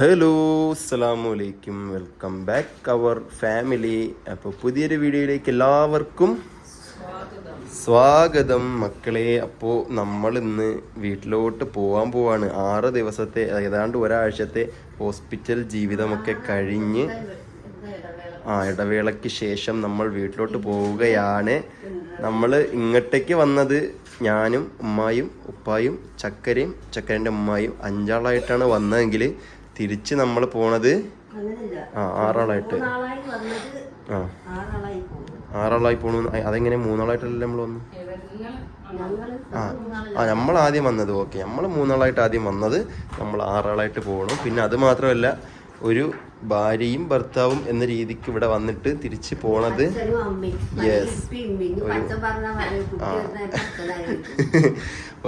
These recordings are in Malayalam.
ഹലോ അസ്സലാമലൈക്കും വെൽക്കം ബാക്ക് അവർ ഫാമിലി അപ്പോൾ പുതിയൊരു വീഡിയോയിലേക്ക് എല്ലാവർക്കും സ്വാഗതം. മക്കളെ അപ്പോൾ നമ്മൾ ഇന്ന് വീട്ടിലോട്ട് പോകാൻ പോവാണ്. ആറ് ദിവസത്തെ ഏതാണ്ട് ഒരാഴ്ചത്തെ ഹോസ്പിറ്റൽ ജീവിതമൊക്കെ കഴിഞ്ഞ് ആ ഇടവേളയ്ക്ക് ശേഷം നമ്മൾ വീട്ടിലോട്ട് പോവുകയാണ്. നമ്മൾ ഇങ്ങോട്ടേക്ക് വന്നത് ഞാനും ഉമ്മായും ഉപ്പായും ചക്കരയും. ചക്കരന്റെ ഉമ്മായും അഞ്ചാളായിട്ടാണ് വന്നതെങ്കിൽ തിരിച്ച് നമ്മൾ പോണത് ആ ആറാളായിട്ട്. ആ. ആറാളായി പോണു. അതെങ്ങനെ മൂന്നാളായിട്ടല്ലേ നമ്മൾ വന്നു ആ. ആ നമ്മൾ ആദ്യം വന്നത്. ഓക്കെ. നമ്മൾ മൂന്നാളായിട്ട് ആദ്യം വന്നത് നമ്മൾ ആറാളായിട്ട് പോകണം പിന്നെ അത് മാത്രമല്ല ഒരു ഭാര്യയും ഭർത്താവും എന്ന രീതിക്ക് ഇവിടെ വന്നിട്ട് തിരിച്ചു പോണത് യെസ്.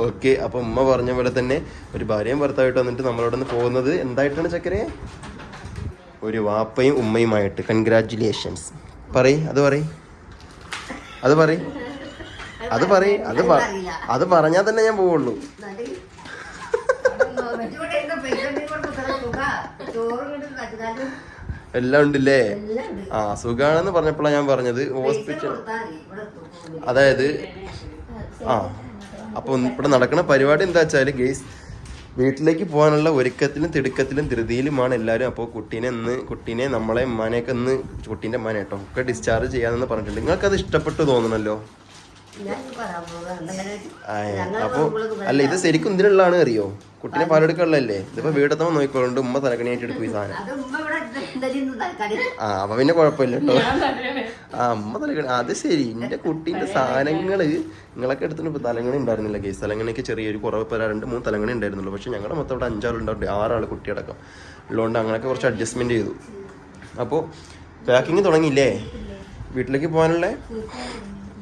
ഓക്കെ അപ്പൊ ഉമ്മ പറഞ്ഞ പോലെ തന്നെ ഒരു ഭാര്യയും ഭർത്താവായിട്ട് വന്നിട്ട് നമ്മളവിടെ നിന്ന് പോകുന്നത് എന്തായിട്ടാണ് ചക്കരെ? ഒരു വാപ്പയും ഉമ്മയുമായിട്ട്. കൺഗ്രാറ്റുലേഷൻസ് പറയ് അത് പറയ്. അത് പറയ്. അത് പറയ്. അത് അത് പറഞ്ഞാൽ തന്നെ ഞാൻ പോവുള്ളൂ എന്നിട്ട് ഇവിടെ ഇരുന്ന് പൈസ ഉണ്ടെങ്കിൽ കൊണ്ട് ഇത്ര സുഖാ. ചോറും കൊണ്ട് കച്ചുകാലും എല്ലാം ഉണ്ടല്ലേ. ആ സുഖാണെന്ന് പറഞ്ഞപ്പോഴാണ് ഞാൻ പറഞ്ഞത്. ഹോസ്പിറ്റൽ. അതായത് ആ അപ്പോൾ ഇവിടെ നടക്കുന്ന പരിപാടി എന്താ വെച്ചാൽ ഗെയ്സ് വീട്ടിലേക്ക് പോകാനുള്ള ഒരുക്കത്തിലും തിടുക്കത്തിലും ധൃതിയിലുമാണ് എല്ലാവരും. അപ്പോൾ കുട്ടീനെ ഇന്ന് കുട്ടീനെ നമ്മളെ ഉമ്മാനെയൊക്കെ ഇന്ന് കുട്ടീന്റെ ഉമ്മാനെ കേട്ടോ ഒക്കെ ഡിസ്ചാർജ് ചെയ്യാമെന്ന് പറഞ്ഞിട്ടുണ്ട്. നിങ്ങൾക്കത് ഇഷ്ടപ്പെട്ടു തോന്നണല്ലോ? പോകുമ്പോഴൊക്കെ അല്ല ഇത് ശരിക്കും ഇതിനുള്ളതാണ് അറിയോ? കുട്ടിനെ പാലെടുക്കാനുള്ളതല്ലേ? ഇതിപ്പോ വീടെത്തുമ്പോൾ നോക്കിക്കോളുണ്ട്. ഉമ്മ തലക്കണിയായിട്ട് എടുക്കും ഈ സാധനം. ആ അപ്പൊ പിന്നെ കുഴപ്പമില്ല കേട്ടോ. ആ അമ്മ തലകണി അത് ശരി. എന്റെ കുട്ടീന്റെ സാധനങ്ങൾ നിങ്ങളൊക്കെ എടുത്തിട്ട് ഇപ്പൊ തലങ്ങണി ഉണ്ടായിരുന്നില്ല കേസ്. തലങ്ങണിക്ക് ചെറിയൊരു കുറവ് ഇപ്പൊ രണ്ട് മൂന്ന് തലങ്ങണി ഉണ്ടായിരുന്നുള്ളൂ. പക്ഷെ ഞങ്ങളുടെ മൊത്തം ഇവിടെ അഞ്ചാളുണ്ടാവും ആറാൾ കുട്ടിയടക്കം ഉള്ളതുകൊണ്ട് അങ്ങനെയൊക്കെ കുറച്ച് അഡ്ജസ്റ്റ്മെന്റ് ചെയ്തു. അപ്പോൾ പാക്കിങ് തുടങ്ങിയില്ലേ? വീട്ടിലേക്ക് പോകാനുള്ള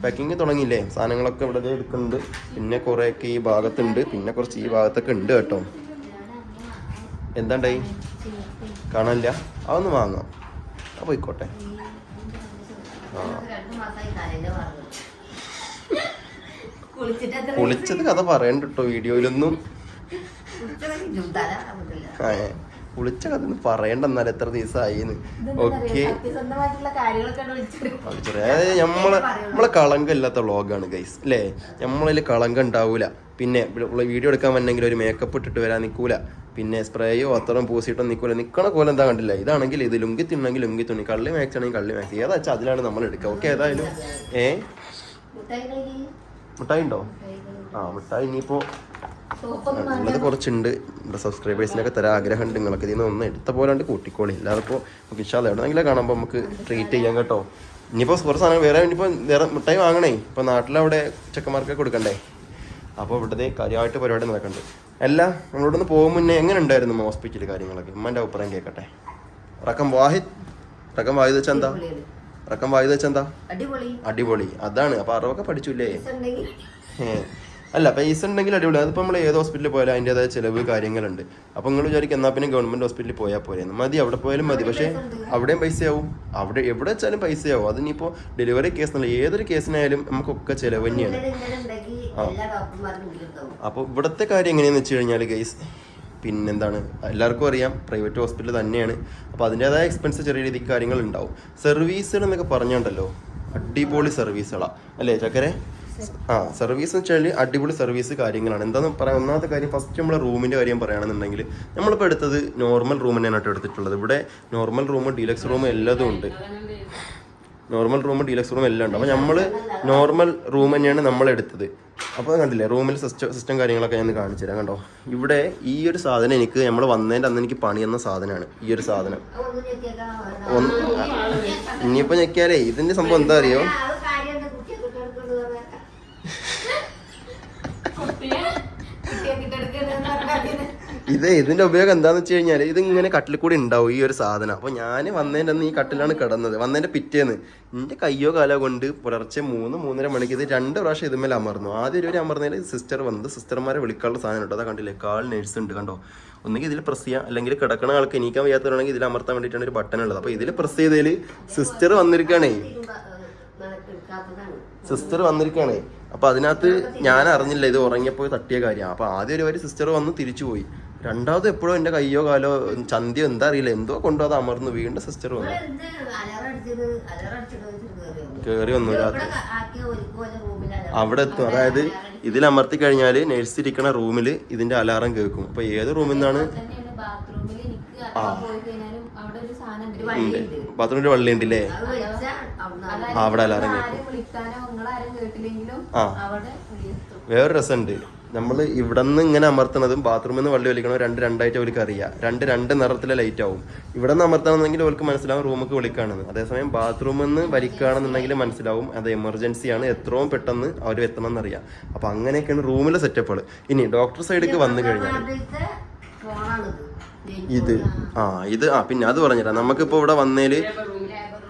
പാക്കിങ് തുടങ്ങിയില്ലേ? സാധനങ്ങളൊക്കെ ഇവിടെ എടുക്കുന്നുണ്ട്. പിന്നെ കുറേയൊക്കെ ഈ ഭാഗത്തുണ്ട്. പിന്നെ കുറച്ച് ഈ ഭാഗത്തൊക്കെ ഉണ്ട് കേട്ടോ. എന്താണ്ടായി? കാണാനില്ല. അതൊന്ന് വാങ്ങാം. ആ പോയിക്കോട്ടെ. ആ. കുളിച്ചത് കഥ പറയണ്ട കേട്ടോ വീഡിയോയിലൊന്നും. ഏ, കുളിച്ച കഥ പറയണ്ട എന്നാലും എത്ര ദിവസമായിന്ന് ഓക്കെ. അതായത് നമ്മളെ നമ്മളെ കളങ്കം ഇല്ലാത്ത വ്ളോഗാണ് ഗൈസ് അല്ലേ നമ്മളതിൽ കളങ്കം ഉണ്ടാവൂല പിന്നെ വീഡിയോ എടുക്കാൻ വന്നെങ്കിൽ ഒരു മേക്കപ്പ് ഇട്ടിട്ട് വരാൻ നിൽക്കൂല പിന്നെ സ്പ്രേയോ അത്രയും പൂസിട്ടോ നിൽക്കൂല നിൽക്കണ കോലം എന്താ കണ്ടില്ല? ഇതാണെങ്കിൽ ഇത് ലുങ്കി തിന്നെങ്കിൽ ലുങ്കി തുണി കള്ളി മാക്സ് ആണെങ്കിൽ കള്ളി മാക്സ് ഏതാ വെച്ചാൽ അതിലാണ് നമ്മൾ എടുക്കുക. ഓക്കെ ഏതായാലും. ഏ? മിഠായി ഉണ്ടോ? ആ മിഠായി ഇനിയിപ്പോ ഉള്ളത് കുറച്ചുണ്ട്. നമ്മുടെ സബ്സ്ക്രൈബേഴ്സിനൊക്കെ തരാൻ ആഗ്രഹമുണ്ട്. നിങ്ങൾക്ക് ഇതിൽ നിന്ന് ഒന്ന് എടുത്ത പോലാണ്ട് കൂട്ടിക്കോളി. അല്ലാതെ ഇപ്പോൾ നമുക്ക് ഇഷ്ടം എവിടെയെങ്കിലും കാണുമ്പോൾ നമുക്ക് ട്രീറ്റ് ചെയ്യാം കേട്ടോ. ഇനിയിപ്പോൾ കുറച്ച് സാധനം വേറെ ഇനിയിപ്പോൾ വേറെ മിഠായി വാങ്ങണേ. ഇപ്പോൾ നാട്ടിലവിടെ ചെക്കന്മാർക്ക് കൊടുക്കണ്ടേ? അപ്പോൾ ഇവിടുത്തെ കാര്യമായിട്ട് പരിപാടി നടക്കുന്നുണ്ട് അല്ല നമ്മളോട് ഒന്ന് പോകും മുന്നേ എങ്ങനെ ഉണ്ടായിരുന്നു ഹോസ്പിറ്റൽ കാര്യങ്ങളൊക്കെ? ഉമ്മന്റെ അഭിപ്രായം കേൾക്കട്ടെ റക്കം വാഹിദ്? റക്കം വാഹിദ് വെച്ചാൽ എന്താ? റക്കം വാഹിദ് വെച്ചാൽ എന്താ? അടിപൊളി. അടിപൊളി. അതാണ്. അപ്പോൾ അറിവൊക്കെ പഠിച്ചില്ലേ. അല്ല പൈസ ഉണ്ടെങ്കിൽ അടിപൊളി. അതിപ്പോൾ നമ്മൾ ഏത് ഹോസ്പിറ്റലിൽ പോയാലും അതിന്റെതായ ചിലവ് കാര്യങ്ങളുണ്ട്. അപ്പോൾ നിങ്ങൾ വിചാരിക്കും എന്നാൽ പിന്നെ ഗവൺമെന്റ് ഹോസ്പിറ്റലിൽ പോയാൽ പോരെ. മതി അവിടെ പോയാലും മതി. പക്ഷേ അവിടെയും പൈസയാവും. അവിടെ എവിടെ വെച്ചാലും പൈസയാവും. ഇനിയിപ്പോൾ ഡെലിവറി കേസ് എന്നല്ല ഏതൊരു കേസിനായാലും നമുക്കൊക്കെ ചിലവ് തന്നെയാണ്. വീട്ടിലുണ്ടാവും അപ്പോൾ ഇവിടുത്തെ കാര്യം എങ്ങനെയാണെന്ന് വെച്ച് കഴിഞ്ഞാൽ ഗൈസ് പിന്നെന്താണ്? എല്ലാവർക്കും അറിയാം പ്രൈവറ്റ് ഹോസ്പിറ്റൽ തന്നെയാണ്. അപ്പോൾ അതിന്റെതായ എക്സ്പെൻസ് ചെറിയ രീതിക്ക് കാര്യങ്ങൾ ഉണ്ടാവും സർവീസുകൾ എന്നൊക്കെ പറഞ്ഞുണ്ടല്ലോ അടിപൊളി സർവീസുകളാണ് അല്ലേ ചക്കരെ? ആ സർവീസ് എന്ന് വെച്ചാൽ അടിപൊളി സർവീസ് കാര്യങ്ങളാണ്. എന്താണെന്ന് പറയാം ഒന്നാമത്തെ കാര്യം ഫസ്റ്റ് നമ്മൾ റൂമിന്റെ കാര്യം പറയുകയാണെന്നുണ്ടെങ്കിൽ നമ്മളിപ്പോൾ എടുത്തത് നോർമൽ റൂം തന്നെയാണ് എടുത്തിട്ടുള്ളത്. ഇവിടെ നോർമൽ റൂം ഡീലക്സ് റൂം എല്ലാതും ഉണ്ട്. നോർമൽ റൂം ഡീലക്സ് റൂം എല്ലാം ഉണ്ട്. അപ്പോൾ നമ്മൾ നോർമൽ റൂം തന്നെയാണ് നമ്മൾ എടുത്തത്. അപ്പോൾ കണ്ടില്ലേ റൂമിൽ സിസ്റ്റം സിസ്റ്റം കാര്യങ്ങളൊക്കെ ഞാൻ കാണിച്ചു തരാം കണ്ടോ? ഇവിടെ ഈ ഒരു സാധനം എനിക്ക് നമ്മൾ വന്നതിന്റെ അന്ന് എനിക്ക് പണി എന്ന സാധനമാണ് ഈ ഒരു സാധനം. ഇനിയിപ്പോൾ ഞെക്കിയാലേ ഇതിന്റെ സംഭവം എന്താ അറിയോ ആ, അത് കാര്യമുണ്ട്. കുട്ടിയെ കിട്ടെടുക്കുന്നത് പറഞ്ഞാൽ. കുട്ടിയെ കിട്ടെടുക്കുന്നത് പറഞ്ഞാൽ ഇത് ഇതിന്റെ ഉപയോഗം എന്താന്ന് വെച്ച് കഴിഞ്ഞാൽ ഇത് ഇങ്ങനെ കട്ടിൽ കൂടി ഉണ്ടാവും ഈ ഒരു സാധനം. അപ്പൊ ഞാൻ വന്നതിന്റെ അന്ന് ഈ കട്ടിലാണ് കിടന്നത്. വന്നതിന്റെ പിറ്റേന്ന് എന്റെ കയ്യോ കാലോ കൊണ്ട് പുലർച്ചെ മൂന്ന് മൂന്നര മണിക്ക് ഇത് രണ്ട് പ്രാവശ്യം ഇതുമേൽ അമർന്നു. ആദ്യം ഒരു അമർന്നതിൽ സിസ്റ്റർ വന്നത് സിസ്റ്റർമാരെ വിളിക്കാനുള്ള സാധനം കേട്ടോ അതാ കണ്ടില്ലേ? കാൾ നേഴ്സ് ഉണ്ട് കണ്ടോ? ഒന്നുകിൽ ഇതിൽ പ്രസ് ചെയ്യാം അല്ലെങ്കിൽ കിടക്കണ ആൾക്ക് എനിക്കാൻ വയ്യാത്തവരാണെങ്കിൽ ഇതിൽ അമർത്താൻ വേണ്ടിയിട്ടാണ് ഒരു ബട്ടൺ ഉള്ളത്. അപ്പൊ ഇതിൽ പ്രസ് ചെയ്തതിൽ സിസ്റ്റർ വന്നിരിക്കുകയാണേ സിസ്റ്റർ വന്നിരിക്കുകയാണേ അപ്പൊ അതിനകത്ത് ഞാൻ അറിഞ്ഞില്ല ഇത് ഉറങ്ങിയപ്പോൾ തട്ടിയ കാര്യം. അപ്പൊ ആദ്യം ഒരു വരി സിസ്റ്റർ വന്ന് തിരിച്ചു പോയി. രണ്ടാമത് എപ്പോഴും എന്റെ കയ്യോ കാലോ ചന്തിയോ എന്താ അറിയില്ല. എന്തോ കൊണ്ടു അത് അമർന്നു വീണ്ടും സിസ്റ്റർ വന്നു. കേറി വന്നു. രാത്രി. അവിടെ എത്തും. അതായത് ഇതിൽ അമർത്തി കഴിഞ്ഞാൽ നഴ്സ് ഇരിക്കണ റൂമിൽ ഇതിന്റെ അലാറം കേൾക്കും. അപ്പൊ ഏത് റൂമിൽ നിന്നാണ്? കഴിഞ്ഞാലും. വഴിയുണ്ട്. ബാത്റൂമിന്റെ വള്ളി ഉണ്ട് അല്ലേ അവിടെ അലാറം കേൾക്കും. ആ. അവിടെ വിളിയെത്തും. വേറെ രസമുണ്ട്. നമ്മൾ ഇവിടെ നിന്ന് ഇങ്ങനെ അമർത്തണതും ബാത്റൂമിൽ നിന്ന് വള്ളി വലിക്കണോ രണ്ട് രണ്ടായിട്ട് അവർക്ക് അറിയാം. രണ്ട് രണ്ട് നിറത്തിലെ ലൈറ്റ് ആവും. ഇവിടെ നിന്ന് അമർത്തണമെന്നെങ്കിൽ അവർക്ക് മനസ്സിലാവും റൂമൊക്കെ വിളിക്കാണെന്ന്. അതേസമയം ബാത്റൂമിൽ നിന്ന് വലിക്കുകയാണെന്നുണ്ടെങ്കിൽ മനസ്സിലാവും അത് എമർജൻസിയാണ് എത്രയും പെട്ടെന്ന് അവർ എത്തണം എന്നറിയാം അപ്പൊ അങ്ങനെയൊക്കെയാണ് റൂമിലെ സെറ്റപ്പുകൾ ഇനി ഡോക്ടർ സൈഡിലേക്ക് വന്നു കഴിഞ്ഞാൽ ഇത്. ആ ഇത്. ആ പിന്നെ അത് പറഞ്ഞുതരാം. നമുക്കിപ്പോൾ ഇവിടെ വന്നേൽ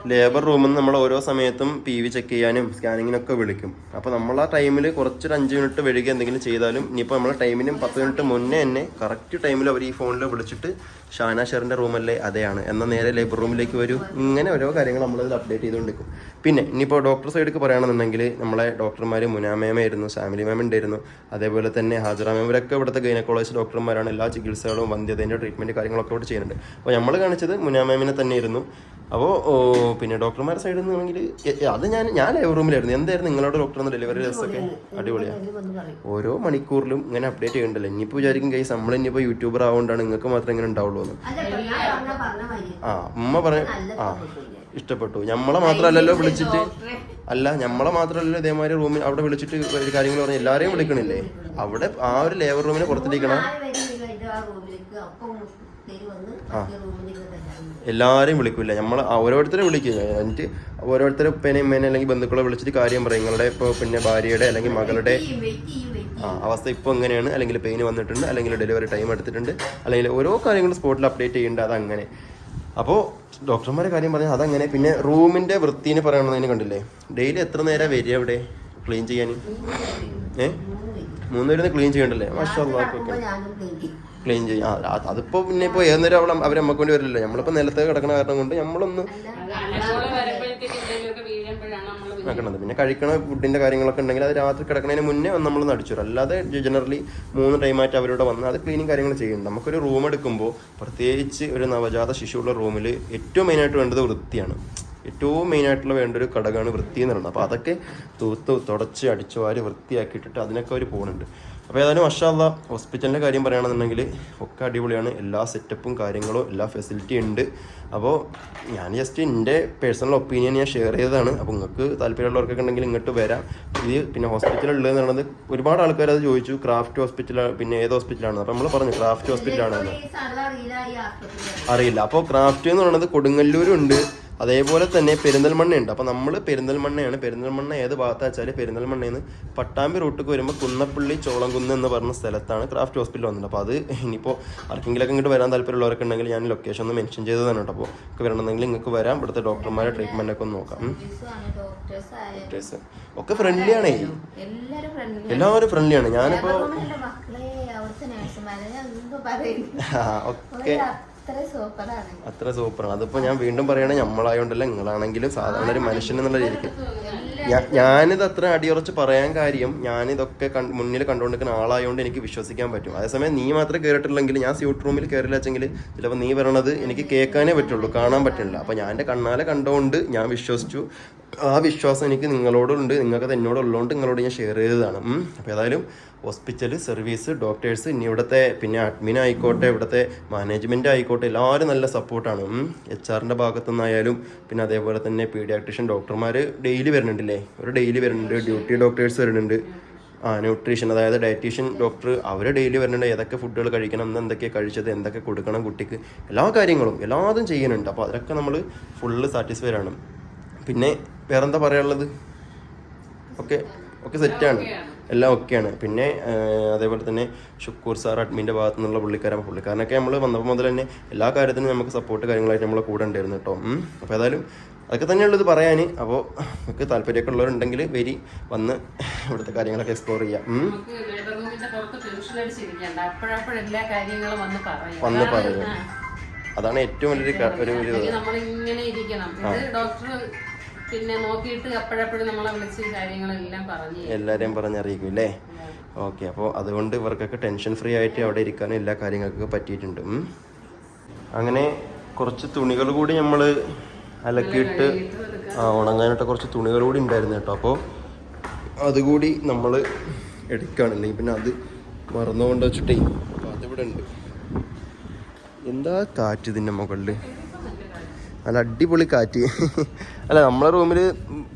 ലേബർ റൂമിൽ നമ്മൾ ഓരോ സമയത്തും പി വി ചെക്ക് ചെയ്യാനും സ്കാനിങ്ങിനൊക്കെ വിളിക്കും. അപ്പോൾ നമ്മൾ ആ ടൈമിൽ കുറച്ചൊരു അഞ്ച് മിനിറ്റ് വഴുകി എന്തെങ്കിലും ചെയ്താലും ഇനിയിപ്പോൾ നമ്മളെ ടൈമിനും പത്ത് മിനിറ്റ് മുന്നേ തന്നെ കറക്റ്റ് ടൈമിൽ അവർ ഈ ഫോണിൽ വിളിച്ചിട്ട് ഷാന ഷെറിന്റെ റൂമല്ലേ അതെയാണ്. എന്നാൽ നേരെ ലേബർ റൂമിലേക്ക് വരൂ. ഇങ്ങനെ ഓരോ കാര്യങ്ങൾ നമ്മളതിൽ അപ്ഡേറ്റ് ചെയ്തുകൊണ്ടിരിക്കും. പിന്നെ ഇനിയിപ്പോൾ ഡോക്ടർ സൈഡിലേക്ക് പറയുകയാണെന്നുണ്ടെങ്കിൽ നമ്മളെ ഡോക്ടർമാർ മുനാമേമായിരുന്നു ഫാമിലി മാം ഉണ്ടായിരുന്നു. അതേപോലെ തന്നെ ഹാജറ മാം ഇവരൊക്കെ ഇവിടുത്തെ ഗൈനക്കോളജി ഡോക്ടർമാരാണ് എല്ലാ ചികിത്സകളും വന്ധ്യതേന്റെ ട്രീറ്റ്മെന്റ് കാര്യങ്ങളൊക്കെ ഇവിടെ ചെയ്യുന്നുണ്ട്. അപ്പോൾ നമ്മൾ കാണിച്ചത് മുനാമേമിനെ തന്നെയായിരുന്നു. അപ്പോൾ പിന്നെ ഡോക്ടർമാരുടെ സൈഡിൽ നിന്നാണെങ്കിൽ അത് ഞാൻ ഞാൻ ലൈവ് റൂമിലായിരുന്നു എന്തായിരുന്നു നിങ്ങളുടെ ഡോക്ടർ ഡെലിവറി ദിവസമൊക്കെ അടിപൊളിയാണ് ഓരോ മണിക്കൂറിലും ഇങ്ങനെ അപ്ഡേറ്റ് ചെയ്യണ്ടല്ലോ ഇനിയിപ്പോൾ വിചാരിക്കും കൈസ് നമ്മൾ ഇനിയിപ്പോൾ യൂട്യൂബർ ആവുകൊണ്ടാണ് നിങ്ങൾക്ക് മാത്രമേ ഇങ്ങനെ ഉണ്ടാവുള്ളൂ. ഇപ്പൊ മാതിരി. ആ ഉമ്മ പറയും ആ ഇഷ്ടപ്പെട്ടു. ഞമ്മളെ മാത്രമല്ലല്ലോ വിളിച്ചിട്ട്. അല്ല ഞമ്മളെ മാത്രമല്ലല്ലോ ഇതേമാതിരി റൂമിൽ അവിടെ വിളിച്ചിട്ട് ഒരു കാര്യങ്ങൾ പറഞ്ഞ് എല്ലാവരെയും വിളിക്കണില്ലേ? അവിടെ ആ ഒരു ലേബർ റൂമിനെ പുറത്തിരിക്കണം ആ എല്ലാവരെയും വിളിക്കില്ല നമ്മൾ ഓരോരുത്തരെ വിളിക്കുക എന്നിട്ട് ഓരോരുത്തരെ ഉപ്പേനെ ഉമ്മേനെ അല്ലെങ്കിൽ ബന്ധുക്കളെ വിളിച്ചിട്ട് കാര്യം പറയും. നിങ്ങളുടെ ഇപ്പോൾ പിന്നെ ഭാര്യയുടെ അല്ലെങ്കിൽ മകളുടെ അവസ്ഥ ഇപ്പോൾ എങ്ങനെയാണ്? അല്ലെങ്കിൽ പെയിൻ വന്നിട്ടുണ്ട് അല്ലെങ്കിൽ ഡെലിവറി ടൈം എടുത്തിട്ടുണ്ട് അല്ലെങ്കിൽ ഓരോ കാര്യങ്ങളും സ്പോട്ടിൽ അപ്ഡേറ്റ് ചെയ്യേണ്ടത് അതങ്ങനെ. അപ്പോൾ ഡോക്ടർമാരുടെ കാര്യം പറഞ്ഞാൽ അതങ്ങനെ. പിന്നെ റൂമിന്റെ വൃത്തിനെ പറയണമെന്നതിന് കണ്ടില്ലേ? ഡെയിലി എത്ര നേരം വരിക അവിടെ? ക്ലീൻ ചെയ്യാൻ? ഏ? മൂന്ന് പേര് ക്ലീൻ ചെയ്യണ്ടല്ലേ? മാഷാ അല്ലാ, ഓക്കെ ഞാനും ക്ലീൻ ചെയ്യും. അതിപ്പോ പിന്നെ ഇപ്പോൾ ഏത് നേരം അവൾ അവർ നമുക്ക് വേണ്ടി വരില്ലല്ലോ. നമ്മളിപ്പോൾ നിലത്ത് കിടക്കണ കാരണം കൊണ്ട് നമ്മളൊന്ന് നോക്കണത് പിന്നെ കഴിക്കണ ഫുഡിന്റെ കാര്യങ്ങളൊക്കെ ഉണ്ടെങ്കിൽ അത് രാത്രി കിടക്കുന്നതിന് മുന്നേ നമ്മൾ നടിച്ചു അല്ലാതെ ജനറലി മൂന്ന് ടൈമായിട്ട് അവരോട് വന്ന് അത് ക്ലീനിങ് കാര്യങ്ങൾ ചെയ്യുന്നുണ്ട്. നമുക്കൊരു റൂം എടുക്കുമ്പോൾ പ്രത്യേകിച്ച് ഒരു നവജാത ശിശുവുള്ള റൂമിൽ ഏറ്റവും മെയിനായിട്ട് വേണ്ടത് വൃത്തിയാണ്. ഏറ്റവും മെയിനായിട്ടുള്ള വേണ്ട ഒരു ഘടകമാണ് വൃത്തി എന്ന് പറയുന്നത്. അപ്പോൾ അതൊക്കെ തൂത്ത് തുടച്ച് അടിച്ചു വാരി വൃത്തിയാക്കിയിട്ടിട്ട് അതിനൊക്കെ അവർ പോകുന്നുണ്ട്. അപ്പോൾ ഏതായാലും മഷാല്ല ഹോസ്പിറ്റലിന്റെ കാര്യം പറയുകയാണെന്നുണ്ടെങ്കിൽ ഒക്കെ അടിപൊളിയാണ്. എല്ലാ സെറ്റപ്പും കാര്യങ്ങളും എല്ലാ ഫെസിലിറ്റിയും ഉണ്ട്. അപ്പോൾ ഞാൻ ജസ്റ്റ് എന്റെ പേഴ്സണൽ ഒപ്പീനിയൻ ഞാൻ ഷെയർ ചെയ്തതാണ്. അപ്പോൾ നിങ്ങൾക്ക് താല്പര്യമുള്ളവർക്കൊക്കെ ഉണ്ടെങ്കിൽ ഇങ്ങോട്ട് വരാം. ഇത് പിന്നെ ഹോസ്പിറ്റൽ ഉള്ളത് എന്നുള്ളത് ഒരുപാട് ആൾക്കാർ അത് ചോദിച്ചു. ക്രാഫ്റ്റ് ഹോസ്പിറ്റലാണ് പിന്നെ ഏത് ഹോസ്പിറ്റലാണ് അപ്പോൾ നമ്മൾ പറഞ്ഞു ക്രാഫ്റ്റ് ഹോസ്പിറ്റലാണ് അറിയില്ല. അപ്പോൾ ക്രാഫ്റ്റ് എന്ന് പറയുന്നത് കൊടുങ്ങല്ലൂരുണ്ട്. അതേപോലെ തന്നെ പെരിന്തൽമണ്ണയുണ്ട്. അപ്പോൾ നമ്മൾ പെരിന്തൽമണ്ണയാണ്. പെരിന്തൽമണ്ണ ഏത് ഭാഗത്ത് വെച്ചാൽ പെരിന്തൽമണ്ണയിൽ നിന്ന് പട്ടാമ്പി റൂട്ടിലേക്ക് വരുമ്പോൾ കുന്നപ്പള്ളി ചോളംകുന്ന് എന്ന് പറഞ്ഞ സ്ഥലത്താണ് ക്രാഫ്റ്റ് ഹോസ്പിറ്റൽ വന്നത്. അപ്പോൾ അത് ഇനിയിപ്പോൾ ആർക്കെങ്കിലൊക്കെ ഇങ്ങോട്ട് വരാൻ താല്പര്യമുള്ളവരൊക്കെ ഉണ്ടെങ്കിൽ ഞാൻ ലൊക്കേഷൻ ഒന്ന് മെൻഷൻ ചെയ്തതാണ് കേട്ടോ. അപ്പോൾ ഒക്കെ വരണമെന്നെങ്കിൽ നിങ്ങൾക്ക് വരാം. ഇവിടുത്തെ ഡോക്ടർമാരെ ട്രീറ്റ്മെന്റ് ഒക്കെ ഒന്ന് നോക്കാം. ഡോക്ടേഴ്സ് ഒക്കെ ഫ്രണ്ട്ലി ആണേ. എല്ലാവരും ഫ്രണ്ട്ലി ഫ്രണ്ട്ലിയാണ് ഞാനിപ്പോൾ ആ, ഒക്കെ. അത്ര സൂപ്പറാണ്. അതിപ്പോൾ ഞാൻ വീണ്ടും പറയണേ നമ്മളായോണ്ടല്ല നിങ്ങളാണെങ്കിലും സാധാരണ ഒരു മനുഷ്യൻ എന്നുള്ള രീതിക്ക്. ഞാനിത് അത്ര അടിയുറച്ച് പറയാൻ കാര്യം ഞാനിതൊക്കെ മുന്നിൽ കണ്ടുകൊണ്ടിരിക്കുന്ന ആളായതുകൊണ്ട് എനിക്ക് വിശ്വസിക്കാൻ പറ്റും. അതേസമയം നീ മാത്രമേ കയറിയിട്ടില്ലെങ്കിൽ ഞാൻ സ്യൂട്ട് റൂമിൽ കയറില്ല വെച്ചെങ്കിൽ ചിലപ്പോൾ നീ പറയണത് എനിക്ക് കേൾക്കാനേ പറ്റുള്ളൂ കാണാൻ പറ്റില്ല. അപ്പോൾ ഞാൻ എന്റെ കണ്ണാലെ കണ്ടുകൊണ്ട് ഞാൻ വിശ്വസിച്ചു. ആ വിശ്വാസം എനിക്ക് നിങ്ങളോടുണ്ട് നിങ്ങൾക്ക് എന്നോട് എന്നോടുള്ളതുകൊണ്ട് നിങ്ങളോട് ഞാൻ ഷെയർ ചെയ്തതാണ്. അപ്പോൾ ഏതായാലും ഹോസ്പിറ്റൽ സർവീസ് ഡോക്ടേഴ്സ് ഇനി ഇവിടുത്തെ പിന്നെ അഡ്മിൻ ആയിക്കോട്ടെ ഇവിടുത്തെ മാനേജ്മെന്റ് ആയിക്കോട്ടെ എല്ലാവരും നല്ല സപ്പോർട്ടാണ്. എച്ച് ആറിന്റെ ഭാഗത്തു നിന്നായാലും പിന്നെ അതേപോലെ തന്നെ പീഡിയാട്രിഷ്യൻ ഡോക്ടർമാർ ഡെയിലി വരുന്നുണ്ടല്ലേ? അവർ ഡെയിലി വരുന്നുണ്ട് ഡ്യൂട്ടി ഡോക്ടേഴ്സ് വരുന്നുണ്ട്. ആ ന്യൂട്രീഷൻ അതായത് ഡയറ്റീഷ്യൻ ഡോക്ടർ അവർ ഡെയിലി വരുന്നുണ്ട്. ഏതൊക്കെ ഫുഡുകൾ കഴിക്കണം എന്ന് എന്തൊക്കെ കഴിച്ചത് എന്തൊക്കെ കൊടുക്കണം കുട്ടിക്ക് എല്ലാ കാര്യങ്ങളും എല്ലാതും ചെയ്യുന്നുണ്ട്. അപ്പോൾ അതൊക്കെ നമ്മൾ ഫുള്ള് സാറ്റിസ്ഫൈഡ് ആണ്. പിന്നെ വേറെന്താ പറയാനുള്ളത്? ഓക്കെ ഓക്കെ സെറ്റാണ്. എല്ലാം ഒക്കെയാണ്. പിന്നെ അതേപോലെ തന്നെ ഷുക്കൂർ സാർ അഡ്മിന്റെ ഭാഗത്തു നിന്നുള്ള പുള്ളിക്കാരൻ പുള്ളിക്കാരനൊക്കെ നമ്മൾ വന്നപ്പോൾ മുതൽ തന്നെ എല്ലാ കാര്യത്തിനും നമുക്ക് സപ്പോർട്ട് കാര്യങ്ങളായിട്ട് നമ്മൾ കൂടെ ഉണ്ടായിരുന്നു കേട്ടോ അപ്പോൾ ഏതായാലും അതൊക്കെ തന്നെയുള്ളത് പറയാൻ അപ്പോൾ നമുക്ക് താല്പര്യമൊക്കെ ഉള്ളവരുണ്ടെങ്കിൽ വരി വന്ന് ഇവിടുത്തെ കാര്യങ്ങളൊക്കെ എക്സ്പ്ലോർ ചെയ്യാം. വന്ന് പറയുക അതാണ്, ഏറ്റവും വലിയൊരു ഒരു ഡോക്ടർ പിന്നെ നോക്കിയിട്ട് അപ്പോഴപ്പോഴും നമ്മളെ വിളിച്ച് കാര്യങ്ങളെല്ലാം പറഞ്ഞു എല്ലാരെയും എല്ലാവരെയും പറഞ്ഞറിയിക്കും അല്ലേ ഓക്കെ അപ്പോൾ അതുകൊണ്ട് ഇവർക്കൊക്കെ ടെൻഷൻ ഫ്രീ ആയിട്ട് അവിടെ ഇരിക്കാനും എല്ലാ കാര്യങ്ങൾക്കൊക്കെ പറ്റിയിട്ടുണ്ട്. അങ്ങനെ കുറച്ച് തുണികൾ കൂടി നമ്മൾ അലക്കിയിട്ട് ആ ഉണങ്ങാനായിട്ട് കുറച്ച് തുണികൾ കൂടി ഉണ്ടായിരുന്നു കേട്ടോ. അപ്പോൾ അതുകൂടി നമ്മൾ എടുക്കുകയാണ്. അല്ലെങ്കിൽ പിന്നെ അത് മറന്നുകൊണ്ട് വെച്ചിട്ടേ അപ്പോൾ അതിവിടെ ഉണ്ട്. എന്താ കാറ്റ് ഇതിന്റെ മുകളിൽ നല്ല അടിപൊളി കാറ്റ്. അല്ല നമ്മളെ റൂമിൽ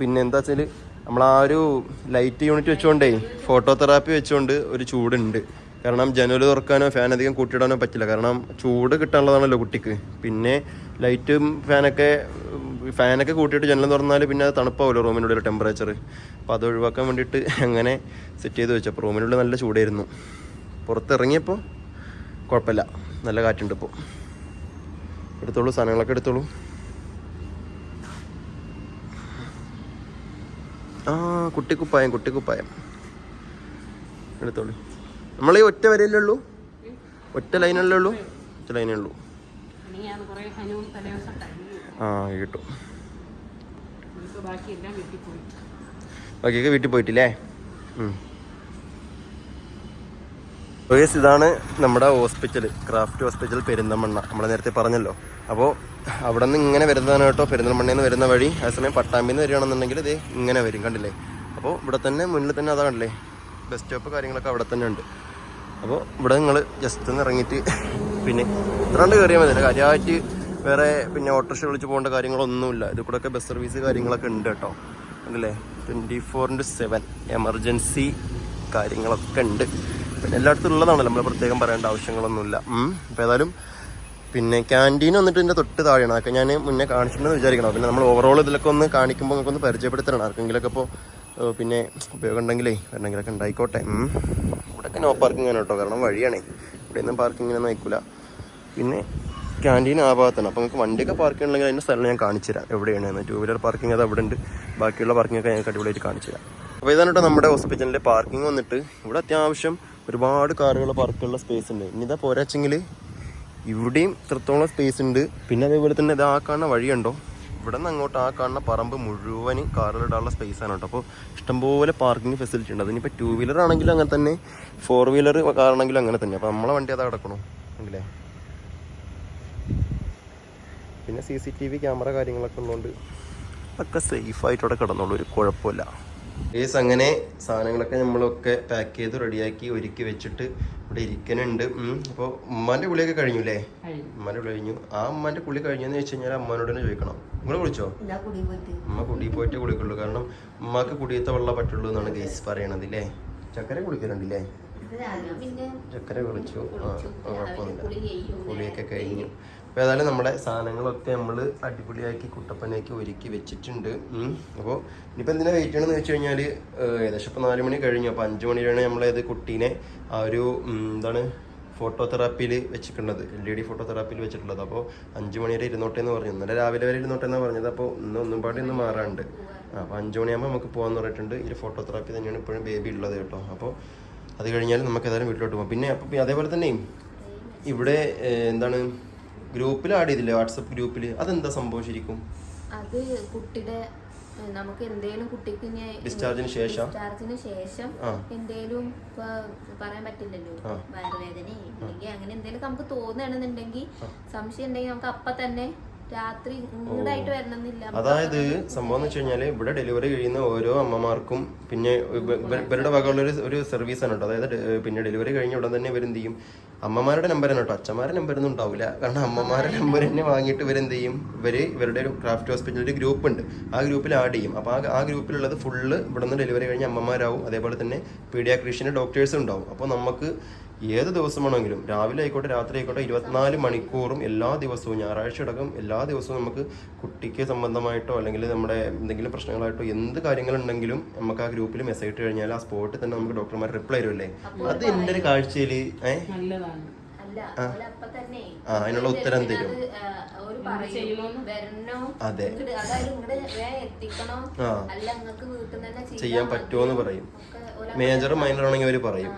പിന്നെ എന്താ വെച്ചാൽ നമ്മൾ ആ ഒരു ലൈറ്റ് യൂണിറ്റ് വെച്ചുകൊണ്ടേ ഫോട്ടോ തെറാപ്പി വെച്ചുകൊണ്ട് ഒരു ചൂടുണ്ട്. കാരണം ജനൽ തുറക്കാനോ ഫാൻ അധികം കൂട്ടിയിടാനോ പറ്റില്ല. കാരണം ചൂട് കിട്ടാനുള്ളതാണല്ലോ കുട്ടിക്ക്. പിന്നെ ലൈറ്റും ഫാനൊക്കെ ഫാനൊക്കെ കൂട്ടിയിട്ട് ജനൽ തുറന്നാൽ പിന്നെ അത് തണുപ്പാവുമല്ലോ റൂമിനുള്ളിൽ ടെമ്പറേച്ചർ അപ്പോൾ അത് ഒഴിവാക്കാൻ വേണ്ടിയിട്ട് അങ്ങനെ സെറ്റ് ചെയ്ത് വെച്ചു. അപ്പോൾ റൂമിനുള്ളിൽ നല്ല ചൂടായിരുന്നു. പുറത്തിറങ്ങിയപ്പോൾ കുഴപ്പമില്ല. നല്ല കാറ്റുണ്ട് ഇപ്പോൾ എടുത്തോളൂ സാധനങ്ങളൊക്കെ എടുത്തോളൂ. ആ കുട്ടിക്കുപ്പായം കുട്ടിക്കുപ്പായം. എടുത്തോളൂ. നമ്മൾ ഈ ഒറ്റ വരയല്ലേ ഉള്ളൂ? ഒറ്റ ലൈനല്ലേ ഉള്ളൂ? ഒറ്റ ലൈനേ ഉള്ളൂ. ആ കിട്ടും. ബാക്കിയൊക്കെ വീട്ടിൽ പോയിട്ടില്ലേ? ഉം. ഇതാണ് നമ്മുടെ ഹോസ്പിറ്റൽ ക്രാഫ്റ്റ് ഹോസ്പിറ്റൽ പെരിന്തമണ്ണ നമ്മൾ നേരത്തെ പറഞ്ഞല്ലോ. അപ്പോൾ അവിടെ നിന്ന് ഇങ്ങനെ വരുന്നതാണ് കേട്ടോ പെരിന്തമണ്ണയിൽ നിന്ന് വരുന്ന വഴി. അതേസമയം പട്ടാമ്പിൽ നിന്ന് വരികയാണെന്നുണ്ടെങ്കിൽ ഇത് ഇങ്ങനെ വരും കണ്ടില്ലേ? അപ്പോൾ ഇവിടെ തന്നെ മുന്നിൽ തന്നെ അതാ കണ്ടില്ലേ? ബസ് സ്റ്റോപ്പ് കാര്യങ്ങളൊക്കെ അവിടെ തന്നെ ഉണ്ട്. അപ്പോൾ ഇവിടെ നിങ്ങൾ ജസ്റ്റ് ഒന്ന് ഇറങ്ങിയിട്ട് പിന്നെ ഇത്രാണ്ട് കയറിയാൽ മതി. കാര്യമായിട്ട് വേറെ പിന്നെ ഓട്ടോറിക്ഷ വിളിച്ച് പോകേണ്ട കാര്യങ്ങളൊന്നുമില്ല. ഇത് കൂടെ ഒക്കെ ബസ് സർവീസ് കാര്യങ്ങളൊക്കെ ഉണ്ട് കേട്ടോ. കണ്ടില്ലേ? Twenty four into seven emergency കാര്യങ്ങളൊക്കെ ഉണ്ട്. പിന്നെ എല്ലായിടത്തും ഉള്ളതാണല്ലോ നമ്മൾ പ്രത്യേകം പറയേണ്ട ആവശ്യങ്ങളൊന്നുമില്ല. അപ്പോൾ ഏതായാലും പിന്നെ ക്യാന്റീൻ വന്നിട്ട് ഇതിന്റെ തൊട്ട് താഴെയാണ്. അതൊക്കെ ഞാൻ മുന്നേ കാണിച്ചിട്ടുണ്ടെന്ന് വിചാരിക്കണം. പിന്നെ നമ്മൾ ഓവറോൾ ഇതിലൊക്കെ ഒന്ന് കാണിക്കുമ്പോൾ നിങ്ങൾക്ക് ഒന്ന് പരിചയപ്പെടുത്തണം. ആർക്കെങ്കിലൊക്കെ ഇപ്പോൾ പിന്നെ ഉപയോഗം ഉണ്ടെങ്കിലേ വരണമെങ്കിലൊക്കെ ഉണ്ടായിക്കോട്ടെ. ഇവിടെ ഇവിടെയൊക്കെ നോ പാർക്കിംഗ് ആണ് കേട്ടോ. കാരണം വഴിയാണേ. ഇവിടെ ഒന്നും പാർക്കിങ്ങിനൊന്നും പിന്നെ ക്യാന്റീൻ ആ ഭാഗത്താണ്. അപ്പോൾ നിങ്ങൾക്ക് വണ്ടിയൊക്കെ പാർക്ക് ചെയ്യണമെങ്കിൽ അതിന്റെ സ്ഥലം ഞാൻ കാണിച്ചു തരാം എവിടെയാണ്? ടൂ വീലർ പാർക്കിംഗ് അത് അവിടെ ഉണ്ട്. ബാക്കിയുള്ള പാർക്കിംഗ് ഒക്കെ ഞങ്ങൾക്ക് അടിപൊളിയായിട്ട് കാണിച്ചു തരാം അപ്പോൾ ഇതാണ് കേട്ടോ നമ്മുടെ ഹോസ്പിറ്റലിന്റെ പാർക്കിംഗ് വന്നിട്ട്. ഇവിടെ അത്യാവശ്യം ഒരുപാട് കാറുകൾ പാർക്കുള്ള സ്പേസ് ഉണ്ട്. ഇനി ഇതാ പോരാച്ചെങ്കിൽ ഇവിടെയും ഇത്രത്തോളം സ്പേസ് ഉണ്ട്. പിന്നെ അതേപോലെ തന്നെ ഇത് ആ കാണുന്ന വഴിയുണ്ടോ? ഇവിടെ നിന്ന് അങ്ങോട്ട് ആ കാണുന്ന പറമ്പ് മുഴുവൻ കാറുകളിടാനുള്ള സ്പേസ് ആണ് കേട്ടോ. അപ്പോൾ ഇഷ്ടംപോലെ പാർക്കിംഗ് ഫെസിലിറ്റി ഉണ്ട്. അതിനിപ്പോൾ ടൂ വീലർ ആണെങ്കിലും അങ്ങനെ തന്നെ ഫോർ വീലർ കാറാണെങ്കിലും അങ്ങനെ തന്നെ. അപ്പോൾ നമ്മളെ വണ്ടി അതാ കിടക്കണോ ഉണ്ടല്ലേ? പിന്നെ C C T V camera കാര്യങ്ങളൊക്കെ ഉള്ളതുകൊണ്ട് ഒക്കെ സേഫായിട്ടവിടെ കിടന്നുള്ളൂ കിടന്നോളൂ. ഒരു കുഴപ്പമില്ല. കേസ് അങ്ങനെ സാധനങ്ങളൊക്കെ നമ്മളൊക്കെ പാക്ക് ചെയ്ത് റെഡിയാക്കി ഒരുക്കി വെച്ചിട്ട് ഇവിടെ ഇരിക്കുന്നുണ്ട്. അപ്പോൾ ഉമ്മാന്റെ കുളിയൊക്കെ കഴിഞ്ഞു അല്ലേ കഴിഞ്ഞു. ഉമ്മാന്റെ കുളി കഴിഞ്ഞു. ആ ഉമ്മാന്റെ കുളി കഴിഞ്ഞെന്ന് വെച്ച് കഴിഞ്ഞാൽ അമ്മാനോട് തന്നെ ചോദിക്കണം. നിങ്ങൾ കുളിച്ചോ? എന്താ കുടി പോയിട്ട്. ഉമ്മ കുടി പോയിട്ട് കുളിക്കുള്ളൂ. കാരണം ഉമ്മാക്ക് കുടിയത്തെ വെള്ളം പറ്റുള്ളൂ എന്നാണ് ഗേസ് പറയണത് ഇല്ലേ ചക്കര കുളിക്കലുണ്ടല്ലേ പിന്നെ ചക്കര കുളിച്ചു. ആ കുഴപ്പമൊന്നുമില്ല. കുളിയൊക്കെ കഴിഞ്ഞു. അപ്പോൾ ഏതായാലും നമ്മുടെ സാധനങ്ങളൊക്കെ നമ്മൾ അടിപൊളിയാക്കി കുട്ടപ്പനയൊക്കെ ഒരുക്കി വെച്ചിട്ടുണ്ട്. അപ്പോൾ ഇനിയിപ്പോൾ എന്തിനാ വെയിറ്റ് ചെയ്യണമെന്ന് വെച്ച് കഴിഞ്ഞാൽ ഏകദേശം ഇപ്പോൾ നാല് മണി കഴിഞ്ഞു. അപ്പോൾ അഞ്ച് മണിയാണ് നമ്മളത് കുട്ടീനെ ആ ഒരു എന്താണ് ഫോട്ടോ തെറാപ്പിയിൽ വെച്ചിട്ടുള്ളത്. എൽ ഇ ഡി ഫോട്ടോ തെറാപ്പിയിൽ വെച്ചിട്ടുള്ളത്. അപ്പോൾ അഞ്ച് മണി വരെ ഇരുന്നോട്ടെ എന്ന് പറഞ്ഞു. ഇന്നലെ രാവിലെ വരെ ഇരുന്നോട്ടെ എന്ന് പറഞ്ഞത്. അപ്പോൾ ഇന്ന് ഒന്നും പാടി ഒന്ന് മാറാണ്ട്. അപ്പോൾ അഞ്ച് മണിയാകുമ്പോൾ നമുക്ക് പോകാമെന്ന് പറഞ്ഞിട്ടുണ്ട്. ഈ ഫോട്ടോ തെറാപ്പി തന്നെയാണ് ഇപ്പോഴും ബേബി ഉള്ളത് കേട്ടോ. അപ്പോൾ അത് കഴിഞ്ഞാൽ നമുക്ക് ഏതായാലും വീട്ടിലോട്ട് പോകാം പിന്നെ അപ്പോൾ അതേപോലെ തന്നെ ഇവിടെ എന്താണ് ഗ്രൂപ്പിൽ ആഡ് ചെയ്തില്ലേ? വാട്സപ്പ് ഗ്രൂപ്പിൽ അതെന്താ സംഭവം ശരിക്കും? അത് കുട്ടിയുടെ നമുക്ക് എന്തേലും കുട്ടിക്ക് ഡിസ്ചാർജിന് ശേഷം? ഡിസ്ചാർജിന് ശേഷം എന്തേലും പറയാൻ പറ്റില്ലല്ലോ. വയറുവേദന ഇല്ലെങ്കിൽ അങ്ങനെ എന്തേലും നമുക്ക് തോന്നുകയാണെന്നുണ്ടെങ്കിൽ സംശയം ഉണ്ടെങ്കിൽ നമുക്ക് അപ്പൊ തന്നെ രാത്രി ഇങ്ങോട്ടായിട്ട് വരണമെന്നില്ല. നമുക്ക് അതായത് സംഭവം എന്ന് വെച്ച് കഴിഞ്ഞാൽ ഇവിടെ ഡെലിവറി കഴിയുന്ന ഓരോ അമ്മമാർക്കും പിന്നെ ഇവ- ഇവ- ഇവരുടെ വകയുള്ള ഒരു ഒരു സർവീസ് ആണ് കേട്ടോ. അതായത് പിന്നെ ഡെലിവറി കഴിഞ്ഞ ഉടൻ തന്നെ ഇവരെന്ത് ചെയ്യും? അമ്മമാരുടെ നമ്പർ ആണ് കേട്ടോ. അച്ഛന്മാരുടെ നമ്പർ ഒന്നും ഉണ്ടാവില്ല. കാരണം അമ്മമാരുടെ നമ്പർ തന്നെ വാങ്ങിയിട്ട് ഇവരെന്ത് ചെയ്യും? ഇവർ ഇവരുടെ ഒരു ക്രാഫ്റ്റ് ഹോസ്പിറ്റലിൽ ഒരു ഗ്രൂപ്പ് ഉണ്ട്. ആ ഗ്രൂപ്പിൽ ആഡ് ചെയ്യും. അപ്പോൾ ആ ആ ഗ്രൂപ്പിലുള്ളത് ഫുള്ള് ഇവിടെ നിന്ന് ഡെലിവറി കഴിഞ്ഞ അമ്മമാരാവും. അതേപോലെ തന്നെ പീഡിയാക്രീഷ്യന്റെ ഡോക്ടേഴ്സും ഉണ്ടാവും. അപ്പോൾ നമുക്ക് ഏത് ദിവസമാണെങ്കിലും രാവിലെ ആയിക്കോട്ടെ രാത്രി ആയിക്കോട്ടെ ഇരുപത്തിനാല് മണിക്കൂറും എല്ലാ ദിവസവും ഞായറാഴ്ച അടക്കം എല്ലാ ദിവസവും നമുക്ക് കുട്ടിക്ക് സംബന്ധമായിട്ടോ അല്ലെങ്കിൽ നമ്മുടെ എന്തെങ്കിലും പ്രശ്നങ്ങളായിട്ടോ എന്ത് കാര്യങ്ങളുണ്ടെങ്കിലും നമുക്ക് ആ ഗ്രൂപ്പിൽ മെസ്സേജ് ഇട്ട് കഴിഞ്ഞാൽ ആ സ്പോട്ടിൽ തന്നെ നമുക്ക് ഡോക്ടർമാർ റിപ്ലൈ തരുമല്ലേ അത് എന്റെ ഒരു കാഴ്ചയിൽ ഏഹ് നല്ലതാണ്. അല്ല അതുപോലെ അപ്പൊ തന്നെ. ആ, അതിനുള്ള ഉത്തരം തരും. ഒരു പറയും. വരണോ? അതെ. ചെയ്യാൻ പറ്റുമോ എന്ന് പറയും. മേജർ മൈനർ ആണെങ്കിൽ അവർ പറയും.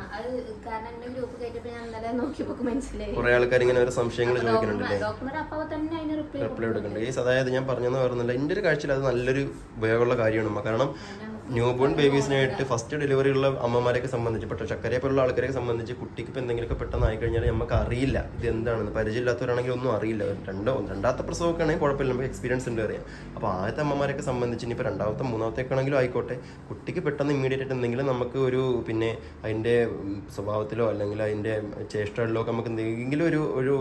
എന്റെ കുറെ ആൾക്കാർ ഇങ്ങനെ ഒരു സംശയങ്ങൾ ചോദിക്കുന്നുണ്ടല്ലേ? റിപ്ലൈ എടുക്കുന്നുണ്ട് ഈ അതായത് ഞാൻ പറഞ്ഞെന്ന് പറയുന്നില്ല. എന്റെ ഒരു കാഴ്ചയിൽ അത് നല്ലൊരു ഉപയോഗമുള്ള കാര്യമാണ്. കാരണം ന്യൂ ബോൺ ബേബീസിനായിട്ട് ഫസ്റ്റ് ഡെലിവറി ഉള്ള അമ്മമാരെയൊക്കെ സംബന്ധിച്ച് പെട്ടെന്ന് ചക്കരയെ പോലുള്ള ആൾക്കാരെ സംബന്ധിച്ച് കുട്ടിക്ക് ഇപ്പം എന്തെങ്കിലുമൊക്കെ പെട്ടെന്ന് ആയി കഴിഞ്ഞാൽ നമുക്ക് അറിയില്ല ഇത് എന്താണെന്ന്. പരിചയമില്ലാത്തവരാണെങ്കിൽ ഒന്നും അറിയില്ല. രണ്ടോ രണ്ടാമത്തെ പ്രസവമൊക്കെ ആണെങ്കിൽ കുഴപ്പമില്ല. നമുക്ക് എക്സ്പീരിയൻസ് ഉണ്ട് അറിയാം അപ്പോൾ ആദ്യത്തെ അമ്മമാരെയൊക്കെ സംബന്ധിച്ച് ഇനിയിപ്പോൾ രണ്ടാമത്തെ മൂന്നാമത്തെ ആണെങ്കിലും ആയിക്കോട്ടെ. കുട്ടിക്ക് പെട്ടെന്ന് ഇമ്മീഡിയറ്റ് ആയിട്ട് എന്തെങ്കിലും നമുക്ക് ഒരു പിന്നെ അതിന്റെ സ്വഭാവത്തിലോ അല്ലെങ്കിൽ അതിന്റെ ചേഷ്ടകളിലോ ഒക്കെ നമുക്ക് എന്തെങ്കിലും ഒരു ഒരു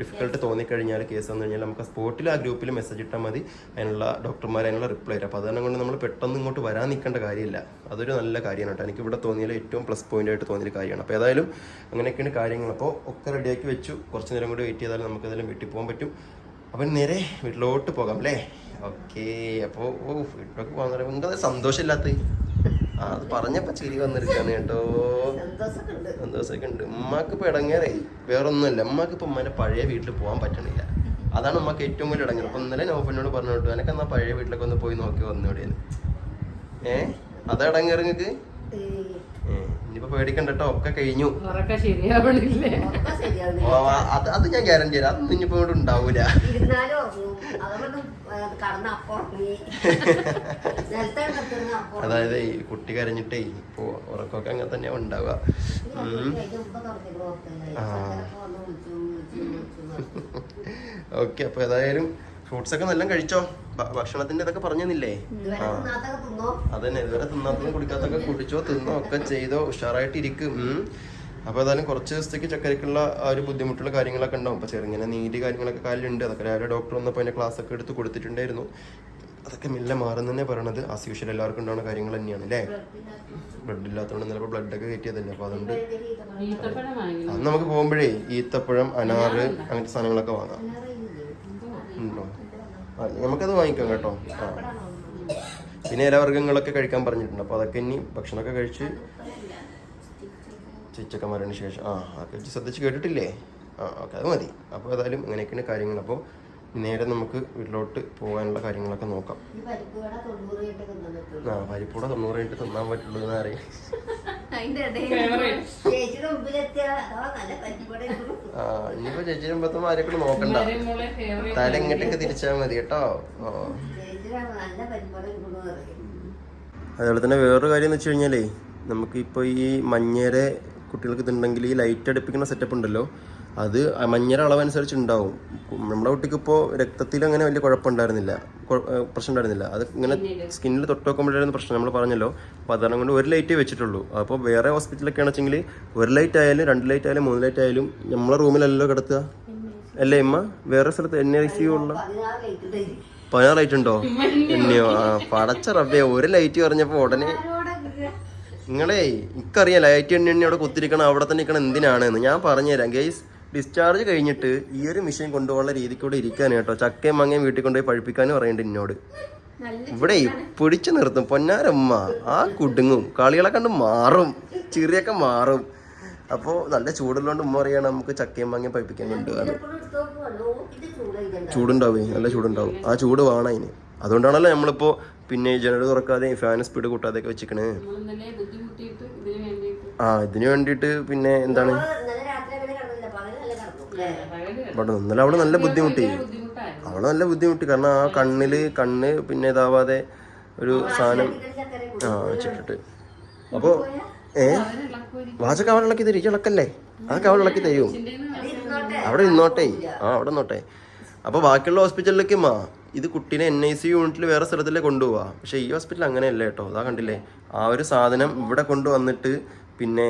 ഡിഫിക്കൽട്ട് തോന്നിക്കഴിഞ്ഞാൽ കേസ് വന്നു കഴിഞ്ഞാൽ നമുക്ക് സ്പോട്ടിൽ ആ ഗ്രൂപ്പിൽ മെസ്സേജ് ഇട്ടാൽ മതി. അതിനുള്ള ഡോക്ടർമാർ അതിനുള്ള റിപ്ലൈ അപ്പോൾ അതുകൊണ്ട് കൊണ്ട് നമ്മൾ പെട്ടെന്ന് ഇങ്ങോട്ട് വരാൻ നിൽക്കേണ്ട കാര്യമില്ല. അതൊരു നല്ല കാര്യമാണ് കേട്ടോ. എനിക്ക് ഇവിടെ തോന്നിയാൽ ഏറ്റവും പ്ലസ് പോയിന്റ് ആയിട്ട് തോന്നിയ കാര്യമാണ്. അപ്പോൾ ഏതായാലും അങ്ങനെയൊക്കെയാണ് കാര്യങ്ങൾ. അപ്പോൾ ഒക്കെ റെഡിയാക്കി വെച്ചു. കുറച്ച് നേരം കൂടി വെയിറ്റ് ചെയ്താൽ നമുക്ക് ഏതായാലും വീട്ടിൽ പോകാൻ പറ്റും. അപ്പം നേരെ വീട്ടിലോട്ട് പോകാം അല്ലേ? ഓക്കെ. അപ്പോൾ ഓ വീട്ടിലേക്ക് പോകാൻ പറയുമ്പോൾ നിങ്ങൾക്ക് സന്തോഷമില്ലാത്ത ആ അത് പറഞ്ഞപ്പോൾ ചിരി വന്നിരിക്കുകയാണ് കേട്ടോ. സന്തോഷമൊക്കെ ഉണ്ട്. ഉമ്മാക്ക് ഇപ്പോൾ ഇടങ്ങേറേ. വേറൊന്നുമില്ല. ഉമ്മാക്ക് ഇപ്പം ഉമ്മേന്റെ പഴയ വീട്ടിൽ പോകാൻ പറ്റണില്ല. അതാണ് ഉമ്മക്ക് ഏറ്റവും വലിയ ഇടങ്ങേറ്. അപ്പം ഇന്നലെ നോഫനോട് പറഞ്ഞു കേട്ടോ എനക്ക് എന്നാ പഴയ വീട്ടിലൊക്കെ ഒന്ന് പോയി നോക്കി വന്നോടെയാണ് ഏ? അതാ ഇറങ്ങിക്ക് ഇനിയിപ്പോ പേടിക്കണ്ട കേട്ടോ ഒക്കെ കഴിഞ്ഞു. അത് അത് ഞാൻ ഗ്യാരണ്ടി തരാം. അതൊന്നും ഇനിയിപ്പോ ഇവിടെ ഉണ്ടാവൂല. അതായത് ഈ കുട്ടി കരഞ്ഞിട്ടേ ഇപ്പൊ ഉറക്കമൊക്കെ അങ്ങനെ തന്നെയാ ഉണ്ടാവുക. ഓക്കെ അപ്പൊ ഏതായാലും ഫ്രൂട്ട്സ് ഒക്കെ നല്ല കഴിച്ചോ? ഭക്ഷണത്തിന്റെ ഇതൊക്കെ പറഞ്ഞില്ലേ അതന്നെ ഇതുവരെ തിന്നാത്തതും കുടിക്കാത്തൊക്കെ കുടിച്ചോ തിന്നോ ഒക്കെ ചെയ്തോ ഉഷാറായിട്ട് ഇരിക്കും ഉം. അപ്പൊ ഏതായാലും കുറച്ച് ദിവസത്തേക്ക് ചക്കരക്കുള്ള ആ ഒരു ബുദ്ധിമുട്ടുള്ള കാര്യങ്ങളൊക്കെ ഉണ്ടാവും. അപ്പൊ ചെറുങ്ങനെ നീര് കാര്യങ്ങളൊക്കെ കാലിലുണ്ട്. അതൊക്കെ രാവിലെ ഡോക്ടർ വന്നപ്പോൾ അതിന്റെ ക്ലാസ് ഒക്കെ എടുത്ത് കൊടുത്തിട്ടുണ്ടായിരുന്നു. അതൊക്കെ മെല്ലെ മാറുന്നേ പറയണത്. ആസ് യൂഷ്വൽ എല്ലാവർക്കും ഉണ്ടാവുന്ന കാര്യങ്ങൾ തന്നെയാണ് അല്ലേ? ബ്ലഡ് ഇല്ലാത്തതുകൊണ്ട് ചിലപ്പോൾ ബ്ലഡ് ഒക്കെ കയറ്റിയതല്ലേ? അപ്പൊ അതുകൊണ്ട് അന്ന് നമുക്ക് പോകുമ്പോഴേ ഈത്തപ്പഴം അനാറ് അങ്ങനത്തെ സാധനങ്ങളൊക്കെ വാങ്ങാം. നമുക്കത് വാങ്ങിക്കാം കേട്ടോ. ആ. പിന്നെ ഇലവർഗങ്ങളൊക്കെ കഴിക്കാൻ പറഞ്ഞിട്ടുണ്ട്. അപ്പോൾ അതൊക്കെ ഇനി ഭക്ഷണമൊക്കെ കഴിച്ച് ചിച്ചക്കന്മാരതിന് ശേഷം ആ അതൊക്കെ ശ്രദ്ധിച്ച് കേട്ടിട്ടില്ലേ? ആ ഓക്കെ അത് മതി. അപ്പോൾ ഏതായാലും ഇങ്ങനെയൊക്കെയാണ് കാര്യങ്ങൾ. അപ്പോൾ നേരെ നമുക്ക് വീട്ടിലോട്ട് പോകാനുള്ള കാര്യങ്ങളൊക്കെ നോക്കാം. ആ പരിപ്പൂടെ തൊണ്ണൂറ് കഴിഞ്ഞിട്ട് തിന്നാൻ പറ്റുള്ളൂ എന്ന് അറിയാം ഇനിയിപ്പോ ചേച്ചി മുമ്പത്തും ആരെയൊക്കെ നോക്കണ്ട. മോളെ ഫേവറേറ്റ് തല ഇങ്ങോട്ടൊക്കെ തിരിച്ചാൽ മതി കേട്ടോ. അതുപോലെ തന്നെ വേറൊരു കാര്യം എന്ന് വെച്ച് കഴിഞ്ഞാലേ നമുക്ക് ഇപ്പോൾ ഈ മഞ്ഞേരെ കുട്ടികൾക്ക് ഇതുണ്ടെങ്കിൽ ഈ ലൈറ്റ് അടുപ്പിക്കുന്ന സെറ്റപ്പ് ഉണ്ടല്ലോ അത് മഞ്ഞര അളവനുസരിച്ച് ഉണ്ടാവും നമ്മുടെ കുട്ടിക്ക് ഇപ്പോൾ രക്തത്തിൽ അങ്ങനെ വലിയ കുഴപ്പമുണ്ടായിരുന്നില്ല. പ്രശ്നം ഉണ്ടായിരുന്നില്ല അത് ഇങ്ങനെ സ്കിന്നിൽ തൊട്ട് നോക്കുമ്പോഴായിരുന്നു പ്രശ്നം. നമ്മൾ പറഞ്ഞല്ലോ അപ്പോൾ അതാണ് കൊണ്ട് ഒരു ലൈറ്റേ വെച്ചിട്ടുള്ളൂ. അപ്പോൾ വേറെ ഹോസ്പിറ്റലൊക്കെ ആണെച്ചെങ്കിൽ ഒരു ലൈറ്റ് ആയാലും രണ്ട് ലൈറ്റ് ആയാലും മൂന്ന് ലൈറ്റ് ആയാലും നമ്മളെ റൂമിലല്ലോ കിടത്തുക അല്ലേ ഇമ്മ? വേറെ സ്ഥലത്ത് എൻ ഐ സി ഉള്ള പതിനാറ് ലൈറ്റ് ഉണ്ടായി പതിനാറ് ലൈറ്റ് ഉണ്ടോ എന്നെയോ? ആ പടച്ച റബ്ബേ ഒരു ലൈറ്റ് പറഞ്ഞപ്പോൾ ഉടനെ നിങ്ങളെ എനിക്കറിയാം ലൈറ്റ് എണ്ണി എണ്ണി അവിടെ കുത്തിരിക്കണം അവിടെ തന്നെ നിൽക്കണം എന്തിനാണെന്ന്. ഞാൻ പറഞ്ഞുതരാം ഗെയ്സ് ഡിസ്ചാർജ് കഴിഞ്ഞിട്ട് ഈ ഒരു മിഷൻ കൊണ്ടുപോകാനുള്ള രീതിക്കൂടെ ഇരിക്കാൻ കേട്ടോ. ചക്കയും മങ്ങയും വീട്ടിൽ കൊണ്ടുപോയി പഴിപ്പിക്കാനും പറയുന്നുണ്ട് എന്നോട് ഇവിടെ പിടിച്ചു നിർത്തും. പൊന്നാരമ്മ ആ കുടുങ്ങും. കളികളെ കണ്ട് മാറും. ചിറിയൊക്കെ മാറും. അപ്പോൾ നല്ല ചൂടുള്ളതുകൊണ്ട് ഉമ്മ പറയാണ് നമുക്ക് ചക്കയും മങ്ങയും പഴിപ്പിക്കാൻ കൊണ്ടുപോകാൻ ചൂടുണ്ടാവേ നല്ല ചൂടുണ്ടാവും. ആ ചൂട് വേണം അതിന് അതുകൊണ്ടാണല്ലോ നമ്മളിപ്പോ പിന്നെ ജനൽ തുറക്കാതെ ഫാൻ സ്പീഡ് കൂട്ടാതെയൊക്കെ വെച്ചിക്കണേ. ആ ഇതിന് വേണ്ടിയിട്ട് പിന്നെ എന്താണ് നമ്മൾ ഇന്നലെ രാത്രി അങ്ങനെ കിടന്നില്ല പകലല്ല കിടന്നു അല്ലേ പകൽ ഇവിടെ ഇന്നലെ അവിടെ നല്ല ബുദ്ധിമുട്ടി. അവൾ നല്ല ബുദ്ധിമുട്ടി. കാരണം ആ കണ്ണിൽ കണ്ണ് പിന്നെ ഇതാവാതെ ഒരു സാധനം. ആ വെച്ചിട്ടിട്ട്. അപ്പോ ഏ? വാചക അവൾ ഇളക്കി തരും. ഇളക്കല്ലേ? അതൊക്കെ അവൾ ഇളക്കി തരും. അവിടെ നിന്നോട്ടെ ആ അവിടെ നിന്നോട്ടെ അപ്പൊ ബാക്കിയുള്ള ഹോസ്പിറ്റലിലേക്ക് മാ. ഇത് കുട്ടീനെ എൻ ഐ സി യൂണിറ്റിൽ വേറെ സ്ഥലത്തിലേക്ക് കൊണ്ടുപോവാ. പക്ഷെ ഈ ഹോസ്പിറ്റൽ അങ്ങനെയല്ല കേട്ടോ. അതാ കണ്ടില്ലേ? ആ ഒരു സാധനം ഇവിടെ കൊണ്ടുവന്നിട്ട് പിന്നെ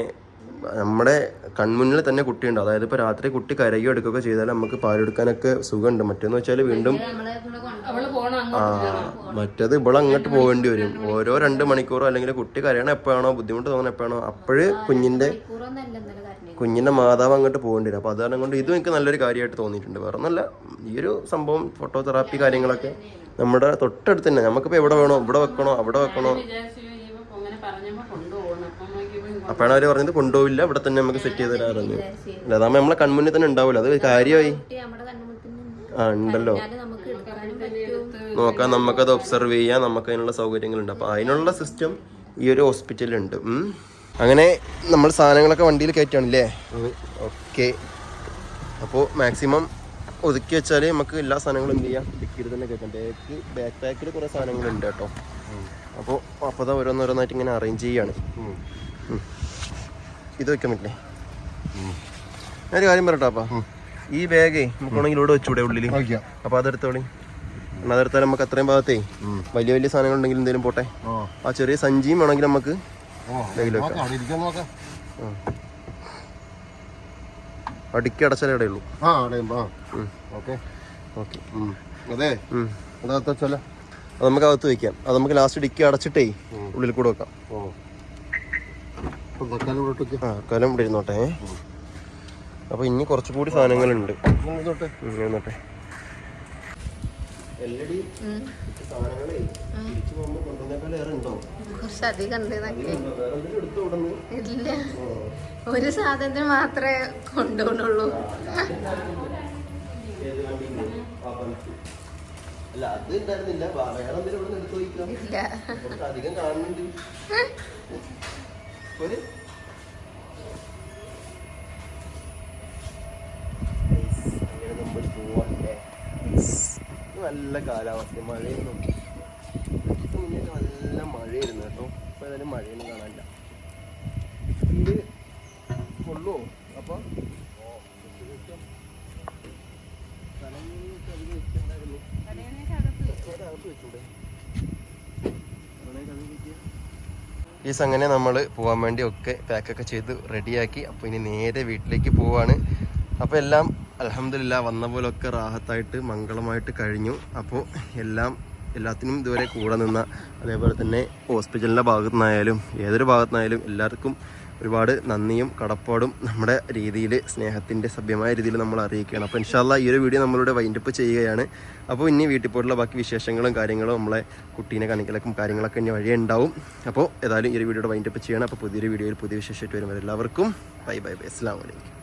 നമ്മുടെ കൺമുന്നിൽ തന്നെ കുട്ടിയുണ്ട്. അതായത് ഇപ്പൊ രാത്രി കുട്ടി കരയോ എടുക്കുകയൊക്കെ ചെയ്താൽ നമുക്ക് പാലെടുക്കാനൊക്കെ സുഖമുണ്ട്. മറ്റേന്ന് വെച്ചാൽ വീണ്ടും ആ മറ്റേത് ഇവിടെ അങ്ങോട്ട് പോകേണ്ടി വരും. ഓരോ രണ്ട് മണിക്കൂറോ അല്ലെങ്കിൽ കുട്ടി കരയണം എപ്പോഴാണോ ബുദ്ധിമുട്ട് തോന്നണ എപ്പോഴാണോ അപ്പോഴ് കുഞ്ഞിന്റെ കുഞ്ഞിന്റെ മാതാവ് അങ്ങോട്ട് പോകേണ്ടി വരും. അപ്പോൾ കാരണം കൊണ്ട് ഇതും എനിക്ക് നല്ലൊരു കാര്യമായിട്ട് തോന്നിയിട്ടുണ്ട്. വേറെ ഒന്നല്ല ഈ ഒരു സംഭവം ഫോട്ടോതെറാപ്പി കാര്യങ്ങളൊക്കെ നമ്മുടെ തൊട്ടടുത്ത് തന്നെ. നമുക്കിപ്പോൾ എവിടെ വേണോ ഇവിടെ വെക്കണോ അവിടെ വെക്കണോ. അപ്പോഴാണ് അവർ പറഞ്ഞത് കൊണ്ടുപോവില്ല ഇവിടെ തന്നെ നമുക്ക് സെറ്റ് ചെയ്ത് തരാറുണ്ട് അല്ല അതാകുമ്പോൾ നമ്മളെ കൺമുന്നിൽ തന്നെ ഉണ്ടാവില്ല അത് കാര്യമായി. ആ ഉണ്ടല്ലോ. നോക്കാം നമുക്കത് ഒബ്സർവ് ചെയ്യാം നമുക്ക് അതിനുള്ള സൗകര്യങ്ങളുണ്ട്. അപ്പോൾ അതിനുള്ള സിസ്റ്റം ഈ ഒരു ഹോസ്പിറ്റലുണ്ട്. അങ്ങനെ നമ്മൾ സാധനങ്ങളൊക്കെ വണ്ടിയിൽ കയറ്റുകയാണല്ലേ അതെ. ഓക്കെ. അപ്പോൾ മാക്സിമം ഒതുക്കി വെച്ചാൽ നമുക്ക് എല്ലാ സാധനങ്ങളും എന്ത് ചെയ്യാം? ഡിക്കിയിൽ തന്നെ കയറ്റാം. ബാക്ക് ബാക്ക് പാക്കിൽ കുറേ സാധനങ്ങളുണ്ട് കേട്ടോ. അപ്പോൾ അപ്പോൾ ഓരോന്നോരോന്നായിട്ട് ഇങ്ങനെ അറേഞ്ച് ചെയ്യാണ്. ഇത് വെക്കാൻ പറ്റില്ലേ ഞാനൊരു കാര്യം പറയട്ടോ അപ്പാ. ഈ ബാഗേ നമുക്കാണെങ്കിൽ ഇവിടെ വെച്ചൂടെ ഉള്ളിൽ അപ്പൊ അതെടുത്തോളി അതെടുത്താൽ നമുക്ക് അത്രയും ഭാഗത്തേ വലിയ വലിയ സാധനങ്ങൾ ഉണ്ടെങ്കിൽ എന്തെങ്കിലും പോട്ടെ. ആ. ചെറിയ സഞ്ചിയും വേണമെങ്കിൽ നമുക്ക് ബാഗിൽ അടുക്കി അടച്ചാലേ ഇടയുള്ളൂ ആ അവിടെ ആ ഉം. ഓക്കെ. ഓക്കെ. അതെ. ഉം. അതാത്ത വെച്ചാലോ? അത് നമുക്ക് അകത്ത് വയ്ക്കാം അത് നമുക്ക് ലാസ്റ്റ് ഡിക്കി അടച്ചിട്ടേ ഉള്ളിൽ കൂടെ വെക്കാം ഓ ഇപ്പം തക്കാലം ഇവിടെ ഇട്ടേക്ക്. ആ കലം ഇവിടെ ഇരുന്നോട്ടെ. അപ്പോൾ ഇനി കുറച്ചു കൂടി സാധനങ്ങളുണ്ട് ഇരുന്നോട്ടെ. ഇല്ല. ഒരു സാധനത്തിന് മാത്രമേ കൊണ്ടുപോകുന്നുള്ളൂ. അല്ല അത് ഉണ്ടായിരുന്നില്ല വേറെ എന്തെങ്കിലും ഇവിടെ നിന്ന് എടുത്തു വയ്ക്കാം ഇല്ല. അധികം കാണുന്നുണ്ട്. ഒരു അങ്ങനെ നല്ല കാലാവസ്ഥ. മഴയൊന്നും നല്ല മഴയായിരുന്നു കേട്ടോ. ഇപ്പൊ ഏതായാലും മഴയൊന്നും കാണാനില്ല ഇത് കൊള്ളുവോ അപ്പൊ ഈ അങ്ങനെ നമ്മൾ പോകാൻ വേണ്ടി ഒക്കെ പാക്കൊക്കെ ചെയ്ത് റെഡിയാക്കി അപ്പോൾ ഇനി നേരെ വീട്ടിലേക്ക് പോവാണ്. അപ്പോൾ എല്ലാം അലഹമില്ല വന്ന പോലൊക്കെ റാഹത്തായിട്ട് മംഗളമായിട്ട് കഴിഞ്ഞു. അപ്പോൾ എല്ലാം എല്ലാത്തിനും ഇതുവരെ കൂടെ നിന്ന അതേപോലെ തന്നെ ഹോസ്പിറ്റലിന്റെ ഭാഗത്തു നിന്നായാലും ഏതൊരു ഭാഗത്തു നിന്നായാലും എല്ലാവർക്കും ഒരുപാട് നന്ദിയും കടപ്പാടും നമ്മുടെ രീതിയിൽ സ്നേഹത്തിന്റെ സഭ്യമായ രീതിയിൽ നമ്മൾ അറിയിക്കുകയാണ്. അപ്പോൾ ഇൻഷാല്ല ഈ ഒരു വീഡിയോ നമ്മളിവിടെ വൈൻഡപ്പ് ചെയ്യുകയാണ്. അപ്പോൾ ഇനി വീട്ടിൽ പോയിട്ടുള്ള ബാക്കി വിശേഷങ്ങളും കാര്യങ്ങളും നമ്മളെ കുട്ടീനെ കണിക്കലക്കും കാര്യങ്ങളൊക്കെ ഇനി വഴിയേ ഉണ്ടാവും. അപ്പോൾ ഏതായാലും ഈ ഒരു വീഡിയോയുടെ വൈൻഡപ്പ് ചെയ്യണം അപ്പോൾ പുതിയൊരു വീഡിയോയിൽ പുതിയ വിശേഷമായിട്ട് വരുമ്പോൾ എല്ലാവർക്കും ബൈ ബൈ ബൈ അസ്സാം വലൈക്കും